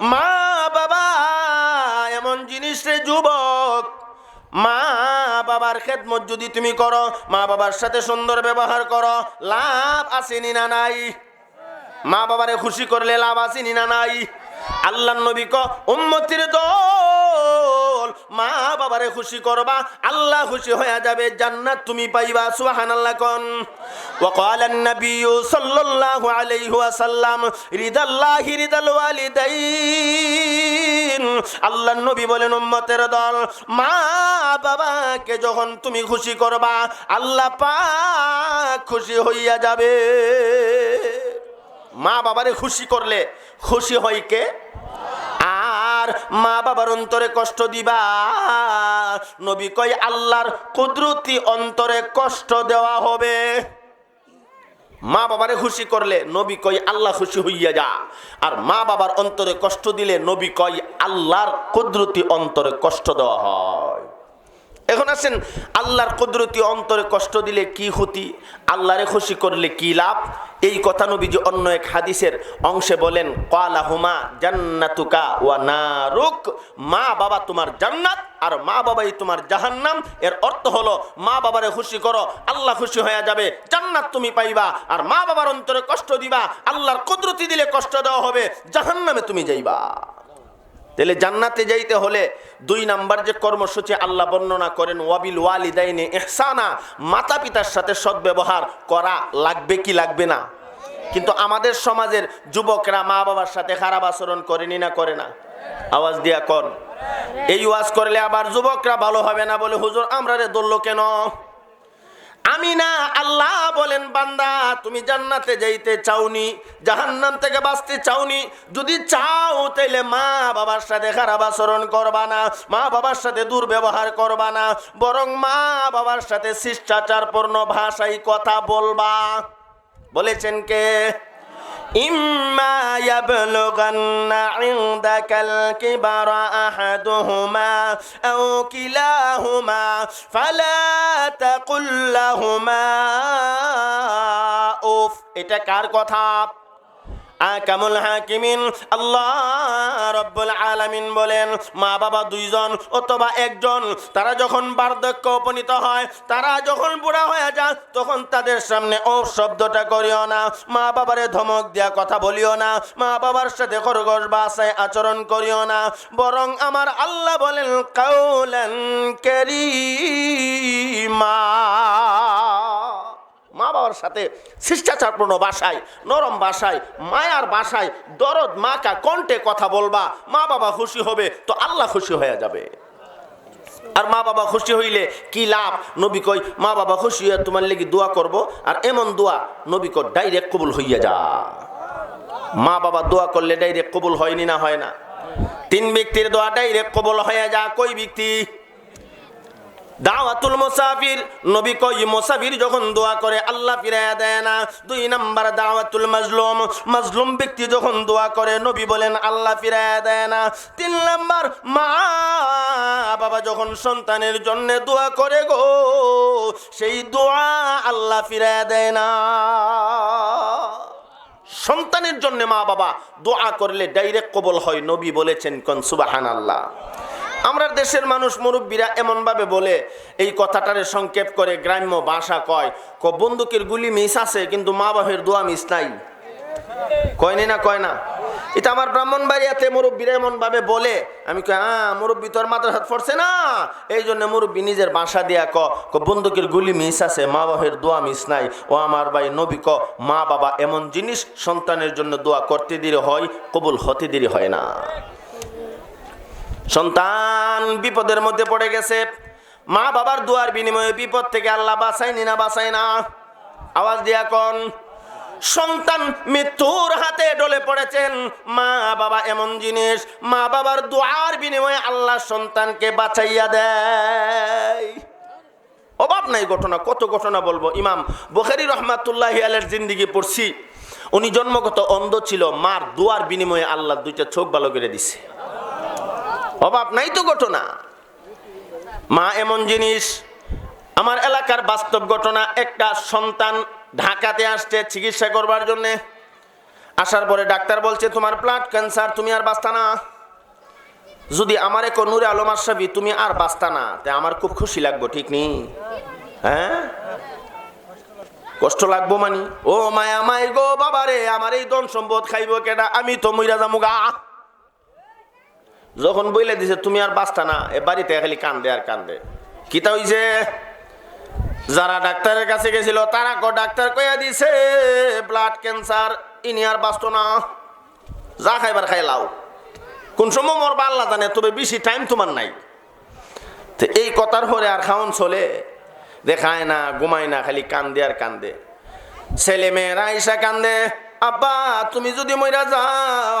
মা বাবা, এমন জিনিস রে যুবক। মা বাবার খেদমত যদি তুমি করো, মা বাবার সাথে সুন্দর ব্যবহার করো, লাভ আসেনি না নাই? মা বাবারে খুশি করলে লাভ আসেনি না নাই? আল্লাহ নবী ক উম্মতির দল মা বাবারে খুশি করবা আল্লাহ খুশি হয়ে যাবে জান্নাত তুমি পাইবা সুবহানাল্লাহ কোন وقال النبي صلى الله عليه وسلم رضا الله رضا الوالدين আল্লাহ নবী বলেন উম্মতের দল মা বাবাকে যখন তুমি খুশি করবা আল্লাহ পাক খুশি হইয়া যাবে মা বাবারে খুশি করলে খুশি হয় কে আর মা বাবার অন্তরে কষ্ট দিবা। নবী কয়, আল্লাহর কুদরতি অন্তরে কষ্ট দেওয়া হবে। মা বাবারে খুশি করলে নবী কয়, আল্লাহ খুশি হইয়া যা। আর মা বাবার অন্তরে কষ্ট দিলে নবী কয়, আল্লাহর কুদরতি অন্তরে কষ্ট দেওয়া হয়। এখন আসেন আল্লাহর কুদরতি অন্তরে কষ্ট দিলে কি ক্ষতি? আল্লাহরে খুশি করলে কি লাভ? এই কথা নবীজি অন্য এক হাদিসের অংশে বলেন কালাহুমা জান্নাতুকা ওয়া নারুক। মা বাবা তোমার জান্নাত আর মা বাবাই তোমার জাহান্নাম। এর অর্থ হলো, মা বাবারে খুশি করো, আল্লাহ খুশি হয়ে যাবে, জান্নাত তুমি পাইবা। আর মা বাবার অন্তরে কষ্ট দিবা, আল্লাহর কুদরতি দিলে কষ্ট দেওয়া হবে, জাহান্নামে তুমি যাইবা। তাহলে জান্নাতে যাইতে হলে দুই নাম্বার যে কর্মসূচি আল্লাহ বর্ণনা করেন, ওয়াবিল ওয়ালিদাইনে এহসানা মাতা পিতার সাথে সদ্ব্যবহার করা লাগবে কি লাগবে না? কিন্তু আমাদের সমাজের যুবকরা মা বাবার সাথে খারাপ আচরণ করেনি না করে না? আওয়াজ দিয়া কর এই ওয়াজ করলে আবার যুবকরা ভালো হবে না বলে, হুজুর, আমরা রে দললো কেন? আমি না আল্লাহ বলেন, বান্দা, তুমি জান্নাতে যাইতে চাওনি, জাহান্নাম থেকে বাঁচতে চাওনি। যদি চাও, তাইলে মা বাবার সাথে খারাপ আচরণ করবা না, মা বাবার সাথে দুর্ব্যবহার করবা না, বরং মা বাবার সাথে শিষ্টাচারপূর্ণ ভাষায় কথা বলবা। বলেছেন কে? إما يبلغن عندك الكبر أحدهما أو كلاهما فلا تقل لهما أف এটা কার কথা আকামুল হাকিমিন? আল্লাহ রব্বুল আলামিন বলেন, মা বাবা দুইজন অথবা একজন, তারা যখন বার্ধক্য উপনীত হয়, তারা যখন বুড়া হয়ে যায়, তখন তাদের সামনে ও শব্দটা করিও না। মা বাবারে ধমক দেওয়া কথা বলিও না। মা বাবার সাথে খরগোশ বাসায় আচরণ করিও না। বরং আমার আল্লাহ বলেন, কাউলেন কেরিমা। মা বাবার সাথে শিষ্টাচারপূর্ণ বাসায়, নরম বাসায়, মায়ার বাসায়, দরদ মাকা কণ্ঠে কথা বলবা মা বাবা খুশি হবে, তো আল্লাহ খুশি হয়ে যাবে। আর মা বাবা খুশি হইলে কি লাভ? নবী কই মা বাবা খুশি হইয়া তোমার লেগে দোয়া করব, আর এমন দোয়া নবী কই ডাইরেক্ট কবুল হইয়া যা। মা বাবা দোয়া করলে ডাইরেক্ট কবুল হয়নি না হয় না। তিন ব্যক্তির দোয়া ডাইরেক্ট কবুল হয়ে যা, কই ব্যক্তি? দাওয়াতুল মুসাফির, নবী কই মুসাফির যখন দোয়া করে, আল্লাহ ফিরাইয়া দেয় না। দুই নাম্বার দাওয়াতুল মাজলুম মাজলুম ব্যক্তি যখন দোয়া করে, নবী বলেন, আল্লাহ ফিরাইয়া দেয় না। তিন নাম্বার, মা বাবা যখন সন্তানের জন্য দোয়া করে গো, সেই দোয়া আল্লাহ ফিরাইয়া দেয় না। সন্তানের জন্য মা বাবা দোয়া করলে ডাইরেক্ট কবল হয়, নবী বলেছেন কোন সুবাহান আল্লাহ আমরা দেশের মানুষ মুরব্বীরা এমনভাবে বলে, এই কথাটারে সংক্ষেপ করে গ্রাম্য ভাষা কয়। ক বন্দুকের গুলি মিস আছে, কিন্তু মা বাপের দোয়া মিস নাই। কয়নি না কয় না? এটা আমার ব্রাহ্মণ বাড়িয়াতে মুরব্বীরা এমন ভাবে বলে। আমি কই হ্যাঁ মুরব্বী তোর মাথার হাত পড়ছে না? এই জন্য মুরব্বী নিজের বাসা দিয়া ক বন্দুকের গুলি মিস আছে, মা বাপের দোয়া মিস নাই। ও আমার ভাই নবী ক মা বাবা এমন জিনিস সন্তানের জন্য দোয়া করতে দেরি হয়, কবুল হতে দেরি হয় না। সন্তান বিপদের মধ্যে পড়ে গেছে। মা বাবার দুয়ার বিনিময়ে বিপদ থেকে আল্লাহ বাঁচায়নি না, বাঁচায় না। আওয়াজ দিয়া কন, সন্তান মৃত্যুর হাতে ডলে পড়েছেন। মা বাবা এমন জিনিস, মা বাবার দুয়ার বিনিময়ে আল্লাহ সন্তানকে বাঁচাইয়া দেয়। অভাব নাই ঘটনা, কত ঘটনা বলব। ইমাম বখারি রহমাতুল্লাহ আলের জিন্দিগি পড়ছি। উনি জন্মগত অন্ধ ছিল, মার দুয়ার বিনিময়ে আল্লাহ দুইটা চোখ ভালো করে দিছে। অভাব নাই তো ঘটনা। মা এমন জিনিস, আমার এলাকার বাস্তব ঘটনা, একটা সন্তান ঢাকাতে আসছে চিকিৎসা করবার জন্যে। আসার পরে ডাক্তার বলছে, তোমার ব্লাড ক্যান্সার তুমি আর বাঁচতা না। যদি আমার এক নূরে আলম আশরাফি, তুমি আর বাঁচতা না। তে আমার খুব খুশি লাগবো, ঠিক নেই হ্যাঁ? কষ্ট লাগবো মানি। ও মায়া মাই গো বাবারে, আমার এই ধন সম্পদ খাইব কেডা? আমি তো মইরা যামু গা। যখন বইলে দিছে, তুমি আর বাঁচতা না। এ বাড়িতে খালি কান্দে আর কান্দে। কিতা হইছে? যারা ডাক্তারের কাছে গেছিল, তারা কো ডাক্তার কইয়া দিছে ব্লাড ক্যান্সার ইনি আর বাঁচতো না। যা খাইবার খাই লাও। কোন সময় মরবা আল্লাহ জানে, তবে বেশি টাইম তোমার নাই। তো এই কথার পরে আর খাওন চলে। দেখায় না, ঘুমায় না, খালি কান্দে আর কান্দে। ছেলে মেয়েরা ইসা কান্দে, আব্বা, তুমি যদি মইরা যাও,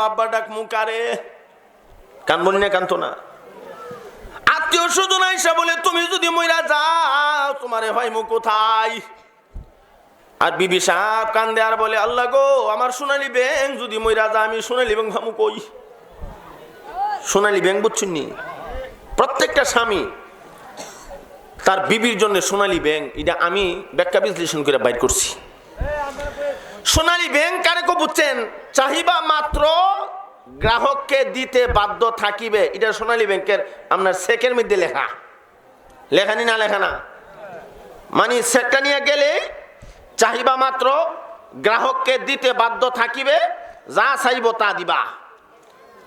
আব্বা ডাক মুকারে কানবনি না, কানতো না। আত্মীয় স্বজন আইসা বলে, তুমি যদি যাও কোথায়? আর বিবি বলে, আল্লাহ গো, আমার সোনালি ব্যাং যদি যা আমি সোনালি ব্যাং ভামু কই? সোনালি ব্যাং প্রত্যেকটা স্বামী তার বিবির জন্য সোনালী ব্যাংক, এটা আমি ব্যাখ্যা বিশ্লেষণ করে বাইর করছি। সোনালী ব্যাংক কারে কো বুঝছেন? চাহিবা মাত্র গ্রাহককে দিতে বাধ্য থাকিবে। এটা সোনালী ব্যাংকের আপনার চেকের মধ্যে লেখা। লেখানি না লেখা না? মানে চেকটা নিয়ে গেলে চাহিবা মাত্র গ্রাহককে দিতে বাধ্য থাকিবে, যা চাইব তা দিবা।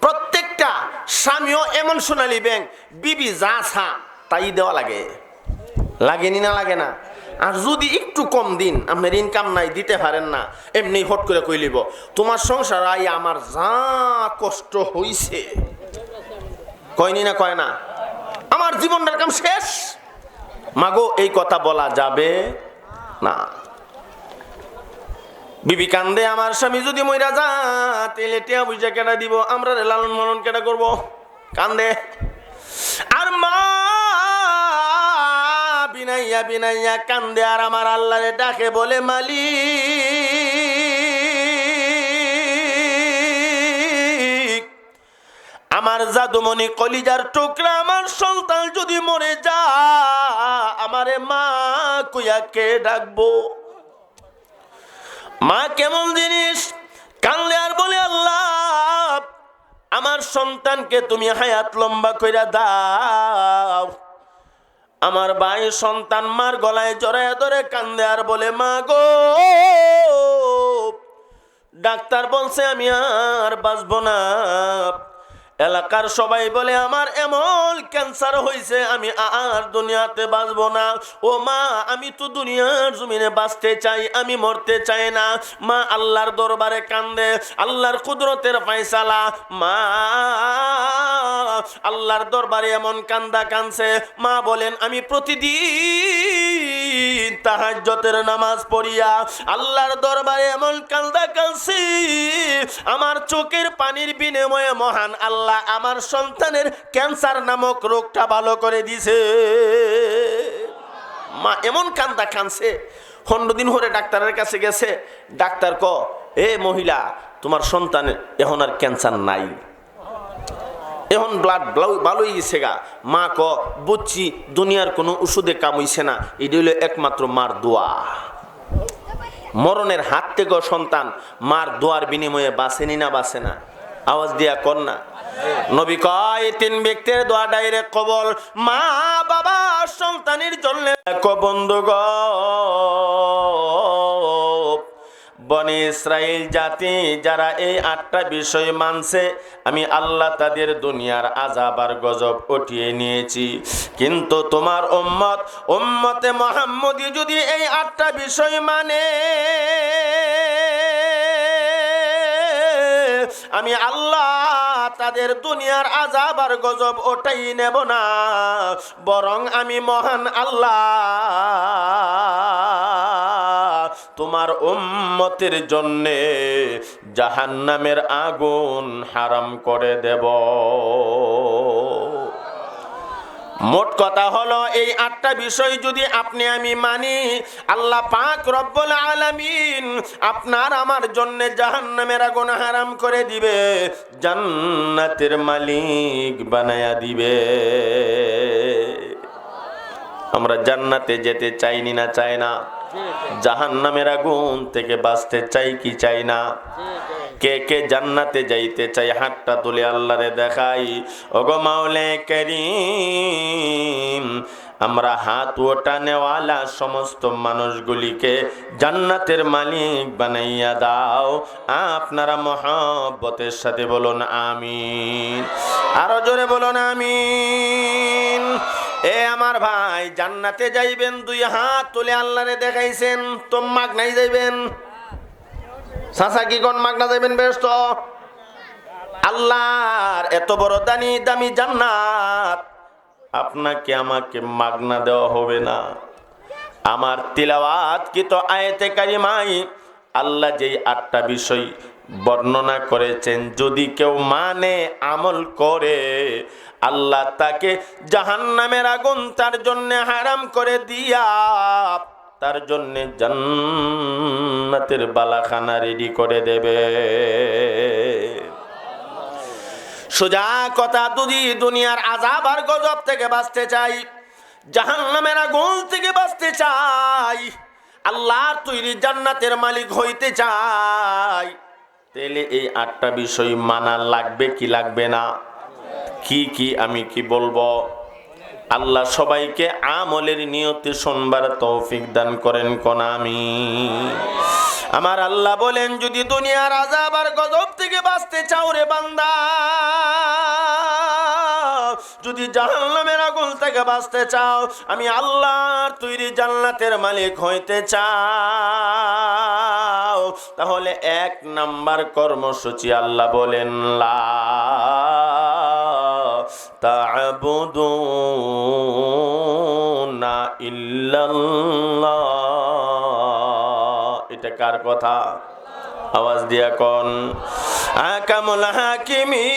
প্রত্যেকটা স্বামীও এমন সোনালী ব্যাংক, বিবি যা ছা তাই দেওয়া লাগে। লাগেনি না, লাগে না? আর যদি একটু কম দিন, আপনার ইনকাম নাই, দিতে পারেন না, এমনি হট করে কইলিব তোমার সংসার আই আমার যা কষ্ট হইছে। কয়নি না কয় না? আমার জীবনটার কাম শেষ। মাগো, এই কথা বলা যাবে না। বিবি কান্দে, আমার স্বামী যদি মইরা যা তেলে টিয়া বুঝা কেটা দিব? আমরা লালন পালন কেটা করব? কান্দে। বিনাইয়া বিনাইয়া কান্দে আর আমার আল্লাহরে ডাকে বলে মালি আমার জাদুমণি কলিজার টুকরা, আমার সন্তান যদি মরে যা আমারে মা কুয়াকে ডাকবো? মা কেমন জিনিস? কানলে আর বলে, আল্লাহ, আমার সন্তানকে তুমি হায়াত লম্বা কইরা দাও। আমার ভাই সন্তান মার গলায় জড়ায় ধরে কান্দে আর বলে, মা গো, ডাক্তার বলছে আমি আর বাঁচব না। এলাকার সবাই বলে, আমার এমন ক্যান্সার হয়েছে আমি আর দুনিয়াতে বাঁচবো না। ও মা, আমি তো দুনিয়ার জমিনে বাঁচতে চাই, আমি মরতে চাই না। মা আল্লাহর দরবারে কান্দে, আল্লাহর কুদরতের ফাইসালা মা, আল্লাহর দরবারে এমন কান্দা কানছে মা বলেন, আমি প্রতিদিন তাহাজ্জতের নামাজ পড়িয়া আল্লাহর দরবারে এমন কান্দা কানছি আমার চোখের পানির বিনিময়ে মহান আল্লাহ আমার সন্তানের ক্যান্সার নামক রোগটা ভালো করে দিছে মা এমন কান্দা কানছে পনেরো দিন হরে ডাক্তারের কাছে গেছে। ডাক্তার ক, এ মহিলা, তোমার সন্তানের এখন আর ক্যান্সার নাই। এখন ব্লাড ভালোই গেছে গা। মা ক, বুঝছি দুনিয়ার কোনো ওষুধে কাম হইছে না। এটি হলো একমাত্র মার দোয়া। মরণের হাত থেকে সন্তান মার দোয়ার বিনিময়ে বাঁচেনি না, বাঁচে না। আওয়াজ দিয়া কর না। নবী কয়, তিন ব্যক্তির দোয়া ডাইরেক্ট কবল। মা, বাবা, সন্তানের জন্য বন্ধু গ বনে ইসরায়েল জাতি যারা এই আটটা বিষয় মানছে, আমি আল্লাহ তাদের দুনিয়ার আজাব আর গজব উঠিয়ে নিয়েছি। কিন্তু তোমার উম্মত, উম্মতে মোহাম্মদী যদি এই আটটা বিষয় মানে আমি আল্লাহ তাদের দুনিয়ার আজাব আর গজব ওটাই নেব না। বরং আমি মহান আল্লাহ। তোমার উম্মতের জন্যে জাহান্নামের আগুন হারাম করে দেব। মোট কথা হলো এই আটটা বিষয় যদি আপনি আমি মানি আল্লাহ পাক রব্বুল আলামিন আপনার আমার জন্য জাহান্নামের আগুন হারাম করে দিবে জান্নাতের মালিক বানায়া দিবে। আমরা জান্নাতে যেতে চাইনি না চাই না। জাহান্নামের আগুন থেকে বাঁচতে চাই কি চাই না? কে কে জান্নাতে যাইতে চাই হাতটা তুলে আল্লাহরে দেখাই। ওগো মাওলে করিম, আমরা হাত ওটা নেওয়ালা সমস্ত মানুষগুলিকে জান্নাতের মালিক বানাইয়া দাও। আপনারা মহাব্বতের সাথে বলুন আমিন। আরও জোরে বলুন আমিন। এ আমার ভাই, জান্নাতে যাইবেন, দুই হাত তুলে আল্লাহরে দেখাইছেন তো মাগ নাই যাইবেন। সাসা কি কোন মাগনা যাইবেন বেশ তো আল্লাহর এত বড় দানি দামি জান্নাত, আপনাকে আমাকে মাগনা দেওয়া হবে না। আমার তিলাওয়াত কি তো আয়তে কারিমাই? আল্লাহ যেই আটটা বিষয় বর্ণনা করেছেন, যদি কেউ মানে আমল করে, আল্লাহ তাকে জাহান্নামের আগুন তার জন্য হারাম করে দিয়া তার জন্যে জান্নাতের বালাখানা রেডি করে দেবে। সোজা কথা যদি দুনিয়ার আজাব আর গজব থেকে বাঁচতে চাই, জাহান্নামের আগুন থেকে বাঁচতে চাই, আল্লাহর তৈরি জান্নাতের মালিক হইতে চাই, তাহলে এই আটটা বিষয় মানা লাগবে কি লাগবে না? কি কি আমি কি বলব? আল্লাহ সবাইকে আমলের নিয়তে শোনবার তৌফিক দান করেন, কোন আমি আমার আল্লাহ বলেন, যদি দুনিয়ার আজাব আর গজব থেকে বাঁচতে চাও রে বান্দা, যদি জাহান্নামের আগুন থেকে বাঁচতে চাও, আমি আল্লাহর তৈরি জান্নাতের মালিক হইতে চাও। তাহলে এক নাম্বার কর্মসূচি আল্লাহ বলেন, লা তা'বুদুনা ইল্লাল্লাহ। এটা কার কথা? আওয়াজ দিয়া কন। আকামুল হাকিমি।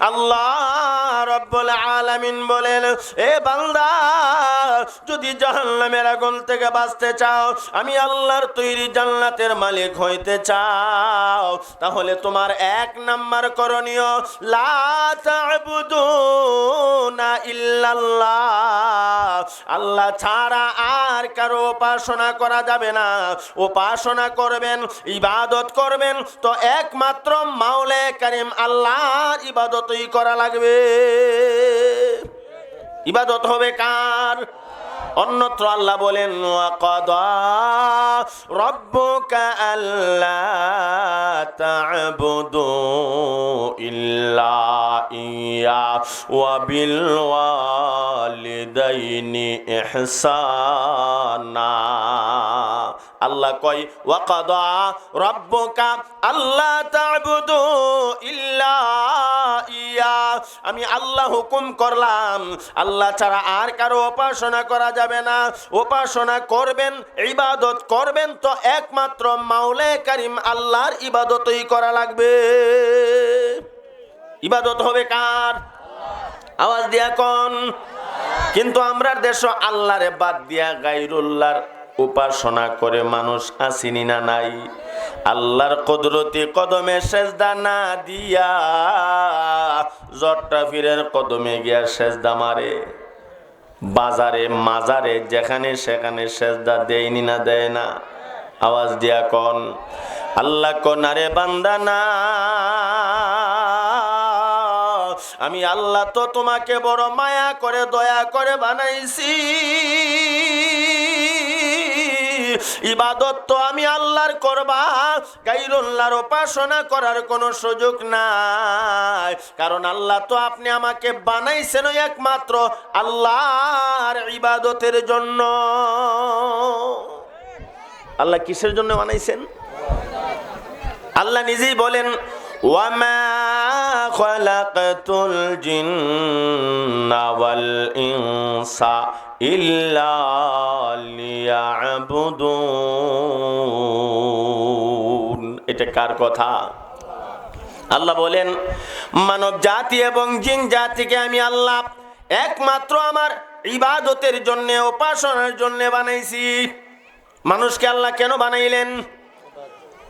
আল্লাহ রব্বুল আলামিন বলেন, এ বান্দা, যদি জাহান্নামের আগুন থেকে বাঁচতে চাও, আমি আল্লাহর তৈরি জান্নাতের মালিক হইতে চাও, তাহলে তোমার এক নাম্বার করণীয়, লা তা'বুদুনা ইল্লাল্লাহ। আল্লাহ ছাড়া আর কারও উপাসনা করা যাবে না। উপাসনা করবেন, ইবাদত করবেন, তো একমাত্র মাওলে কারিম আল্লাহর ইবাদতই করা লাগবে। ইবাদত হবে কার? অন্যত্র আল্লাহ বলেন রব্বুকা আল্লা তা'বুদু ইল্লা ইয়া ওয়া বিল ওয়ালিদাইনি ইহসানা। আল্লাহ কয়, ওয়াকাদা রব্বুকা আল্লা তা'বুদু ইল্লা আমি আল্লাহ হুকুম করলাম। আল্লাহ ছাড়া আর কারও উপাসনা করা যাবে না। উপাসনা করবেন, ইবাদত করবেন তো একমাত্র মাওলে কারিম আল্লাহর ইবাদতই করা লাগবে। ইবাদত হবে কার? আওয়াজ দিয়া কন। কিন্তু আমরার দেশ আল্লাহরে বাদ দিয়া গাইরুল্লাহর উপাসনা করে মানুষ আসিনি না নাই? আল্লাহর কদরতি কদমে সেজদা না দিয়া জট্টা ফিরের কদমে গিয়া সেজদা মারে। বাজারে, মাজারে, যেখানে সেখানে সেজদা দেয়নি না দেয় না। আওয়াজ দিয়া কন, আল্লাহ কনারে বান্দা না। আমি আল্লাহ তো তোমাকে বড় মায়া করে, দয়া করে বানাইছি। ইবাদত তো আমি আল্লাহর করবা। গাইরুল্লাহর উপাসনা করার কোনো সুযোগ নাই। কারণ আল্লাহ তো আপনি আমাকে বানাইছেন একমাত্র আল্লাহর ইবাদতের জন্য। আল্লাহ কিসের জন্য বানাইছেন? আল্লাহ নিজেই বলেন, ওয়ামা খালাকাতুল জিন্না ওয়াল লিয়াবুদুন এটা কার কথা? আল্লাহ বলেন, মানব জাতি এবং জিন জাতিকে আমি আল্লাহ একমাত্র আমার ইবাদতের জন্য, উপাসনার জন্য বানাইছি। মানুষকে আল্লাহ কেন বানাইলেন?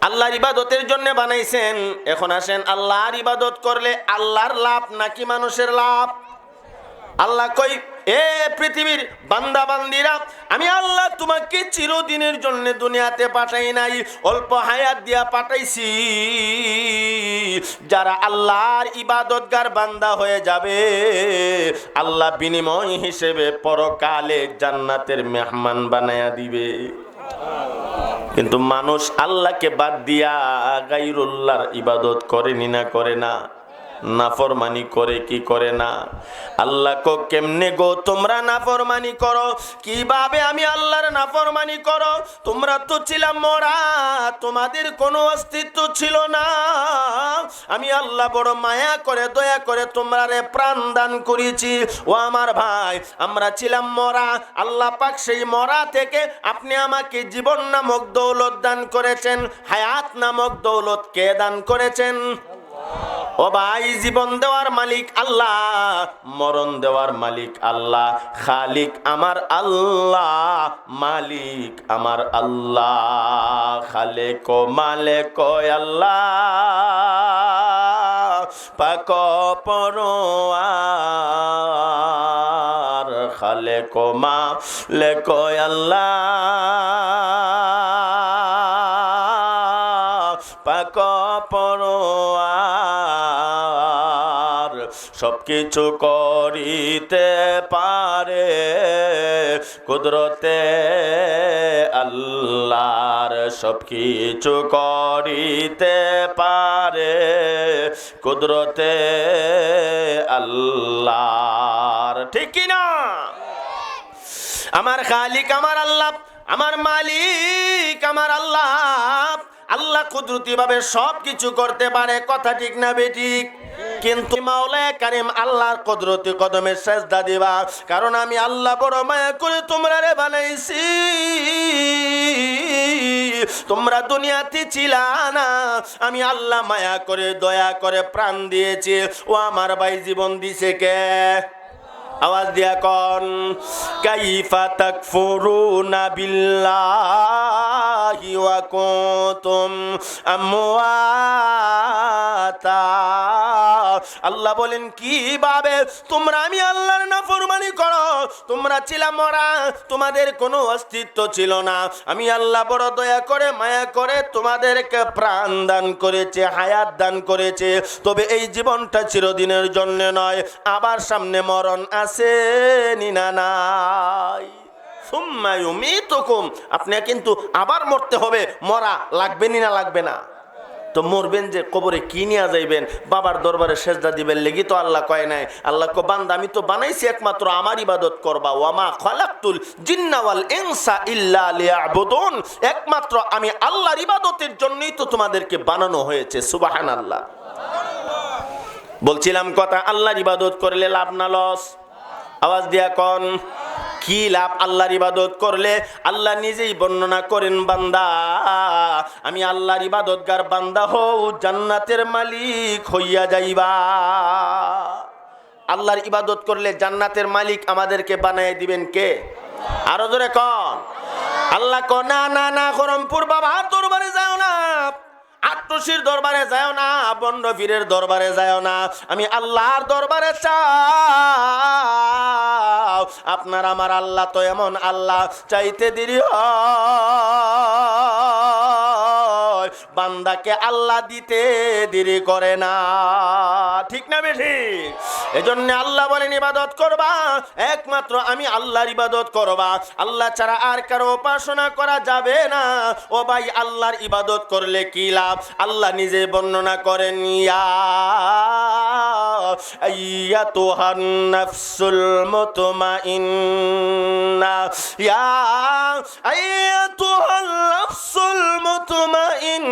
আল্লাহর ইবাদতের জন্য বানাইছেন। এখন আসেন, আল্লাহর ইবাদত করলে আল্লাহর লাভ নাকি মানুষের লাভ? আল্লাহ কই এ পৃথিবীর বান্দা বান্দিরা আমি আল্লাহ তোমাকে চিরদিনের জন্য দুনিয়াতে পাঠাই নাই, অল্প হায়াত দিয়া পাঠাইছি। যারা আল্লাহর ইবাদতগার বান্দা হয়ে যাবে, আল্লাহ বিনিময় হিসেবে পরকালে জান্নাতের মেহমান বানায়া দিবে। কিন্তু মানুষ আল্লাহকে বাদ দিয়া গাইরুল্লাহর ইবাদত করেনি না, করে না। নাফরমানি করে কি করে না? আল্লাহ কো কেমনে গো তোমরা নাফরমানি করো? কীভাবে আমি আল্লাহর নাফরমানি করো? তোমরা তো ছিলাম মরা, তোমাদের কোনো অস্তিত্ব ছিল না। আমি আল্লাহ বড় মায়া করে, দয়া করে তোমরা রে প্রাণ দান করেছি ও আমার ভাই, আমরা ছিলাম মরা। আল্লাহ পাক সেই মরা থেকে আপনি আমাকে জীবন নামক দৌলত দান করেছেন। হায়াত নামক দৌলত কে দান করেছেন? ও ভাই, জীবন দেওয়ার মালিক আল্লাহ, মরণ দেওয়ার মালিক আল্লাহ, খালিক আমার আল্লাহ, মালিক আমার আল্লাহ খালে কো মালে কো আল্লাহ, পাক পরোয়ার খালে কো মা লে কো আল্লাহ। সব কিছু করিতে পারে কুদরতে আল্লাহর সব কিছু করিতে পারে কুদরতে আল্লাহর, ঠিক না? আমার খালিক, আমার আল্লাহ, আমার মালিক, আমার আল্লাহ আল্লাহ কুদরতি ভাবে সব কিছু করতে পারে, কথা ঠিক না বেঠিক কিন্তু মাওলা কারিম আল্লাহর কুদরতি কদমে সেজদা দিবা, কারণ আমি আল্লাহ বড় মায়া করে তোমরা রে বানাইছি। তোমরা দুনিয়াতে ছিলা না, আমি আল্লাহ মায়া করে, দয়া করে প্রাণ দিয়েছি। ও আমার ভাই জীবন দিছে কে? আওয়াজ দিয়া কন, কাইফা তাকফুরুনা বিল্লাহি ওয়া কুনতুম আমওয়াতা আল্লাহ বলেন কীভাবে তোমরা আমি আল্লাহর না নাফরমানি করো। তোমরা ছিলা মরা, তোমাদের কোনো অস্তিত্ব ছিল না। আমি আল্লাহ বড় দয়া করে, মায়া করে তোমাদেরকে প্রাণ দান করেছে, হায়াত দান করেছে। তবে এই জীবনটা চিরদিনের জন্য নয়, আবার সামনে মরণ আছে নিনা নাই? সুম্মা ইউমিতুকুম। আপনি কিন্তু আবার মরতে হবে, মরা লাগবে না লাগবে না? তো মরবেন যে কবরে কি নিয়ে যাইবেন? বাবার দরবারে সেজদা দিবেন, লেগি তো আল্লাহ কয় নাই। আল্লাহ কো বান্দা, আমি তো বানাইছি একমাত্র আমার ইবাদত করবা। ওয়ামা খালাকতুল জিন্নাওয়াল ইনসা ইল্লা লিয়াবুদুন। একমাত্র আমি আল্লাহর ইবাদতের জন্যই তো তোমাদেরকে বানানো হয়েছে। সুবহানাল্লাহ। বলছিলাম কথা, আল্লাহর ইবাদত করলে লাভ না, লস। আওয়াজ দিয়া কন। কি লাভ আল্লাহর ইবাদত করলে? আল্লাহ নিজেই বর্ণনা করেন, বান্দা। আমি আল্লাহর ইবাদতগার বান্দা হও, জান্নাতের মালিক হইয়া যাইবা। আল্লাহর ইবাদত করলে জান্নাতের মালিক আমাদেরকে বানায় দিবেন কে? আরও জোরে কন। আল্লাহ ক না না না করমপুর বাবা দরবারে যাও না। আট্টসির দরবারে যায় না বন্ড পীরের দরবারে যায় না। আমি আল্লাহর দরবারে চাও। আপনার আমার আল্লাহ তো এমন আল্লাহ, চাইতে দেরি হয়। বান্দাকে আল্লাহ দিতে দেরি করে না। ঠিক না বেশি এজন্য আল্লাহ বলেন, ইবাদত করবা। একমাত্র আমি আল্লাহর ইবাদত করবা। আল্লাহ ছাড়া আর কারও উপাসনা করা যাবে না। ও ভাই, আল্লাহর ইবাদত করলে কি লাভ? আল্লাহ নিজে বর্ণনা করেন, ইয়া আইয়াতুহান নাফসুল মুতমাইন্না। ইয়া আইয়াতুহান নাফসুল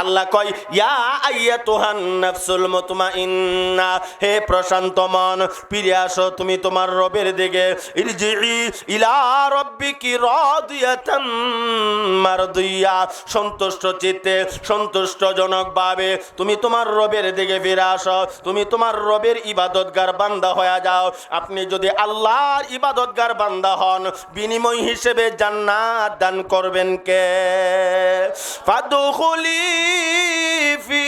আল্লাহ কয়, ইয়া আইয়া তুহান নাফসুল মুতমাইন্না, হে প্রশান্ত মন, ফিরে আসো তুমি তোমার রবের দিকে। ইরজিই ইলা রাব্বিকি রাদিয়াতাম মারদিয়া, সন্তুষ্ট চিত্তে, সন্তুষ্টজনক ভাবে তুমি তোমার রবের দিকে ফিরে আসো। তুমি তোমার রবের ইবাদতগার বান্দা হয়ে যাও। আপনি যদি আল্লাহর ইবাদতগার বান্দা হন, বিনিময় হিসেবে জান্নাত দান করবেন কে? ফাদখুলি ফি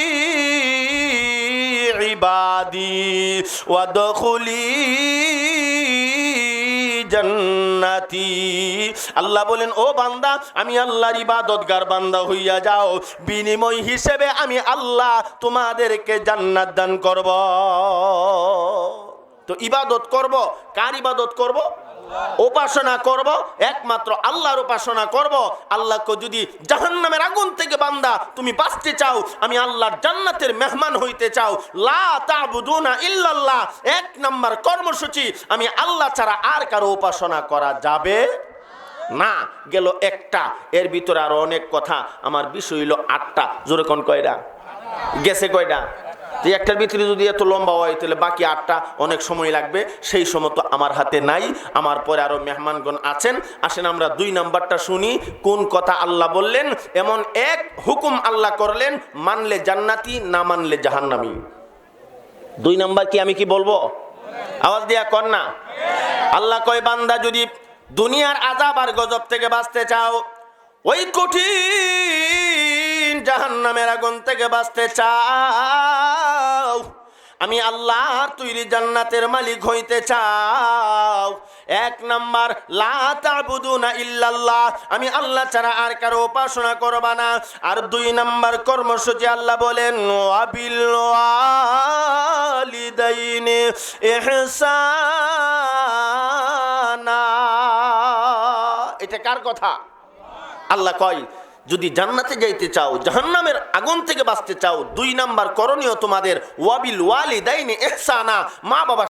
ইবাদি ওয়াদখুলি জান্নাতি আল্লাহ বলেন, ও বান্দা, আমি আল্লাহর ইবাদতগার বান্দা হইয়া যাও। বিনিময় হিসেবে আমি আল্লাহ তোমাদেরকে জান্নাত দান করব। তো ইবাদত করব? কার ইবাদত করব? উপাসনা করব, একমাত্র আল্লাহর উপাসনা করব। আল্লাহকে যদি জাহান্নামের আগুন থেকে বান্দা তুমি বাঁচতে চাও, আমি আল্লাহর জান্নাতের মেহমান হইতে চাও। লা ইল্লাল্লাহ, এক নাম্বার কর্মসূচি, আমি আল্লাহ ছাড়া আর কারও উপাসনা করা যাবে না। গেল একটা, এর ভিতরে আরও অনেক কথা, আমার বিষয় হইল আটটা। জোরে কোন কয়টা? গেছে কয়টা? তো একটার ভিতরে যদি এত লম্বা হয়, তাহলে বাকি আটটা অনেক সময় লাগবে। সেই সময় তো আমার হাতে নাই, আমার পরে আরও মেহমানগণ আছেন। আসেন, আমরা দুই নাম্বারটা শুনি, কোন কথা আল্লাহ বললেন? এমন এক হুকুম আল্লাহ করলেন, মানলে জান্নাতি, না মানলে জাহান্নামি। দুই নাম্বার কি আমি কি বলব? আওয়াজ দিয়া কর না। আল্লাহ কয়, বান্দা, যদি দুনিয়ার আজাব আর গজব থেকে বাঁচতে চাও ওই কঠিন জাহান্নামের আগুন থেকে বাঁচতে চাও। আমি আল্লাহর তৈরি জান্নাতের মালিক হইতে চাও। এক নাম্বার তাবুদুনা ইল্লাল্লাহ। আমি আল্লাহ ছাড়া আর কারও উপাসনা করবা না। আর দুই নাম্বার কর্মসূচি আল্লাহ বলেন, ওয়াবিল ওয়ালিদাইনি ইহসানা। এটা কার কথা? আল্লাহ কয়, যদি জান্নাতে যাইতে চাও, জাহান্নামের আগুন থেকে বাঁচতে চাও, দুই নাম্বার করণীয় তোমাদের, ওয়াবিল ওয়ালি দাইনি এহসানা মা বাবার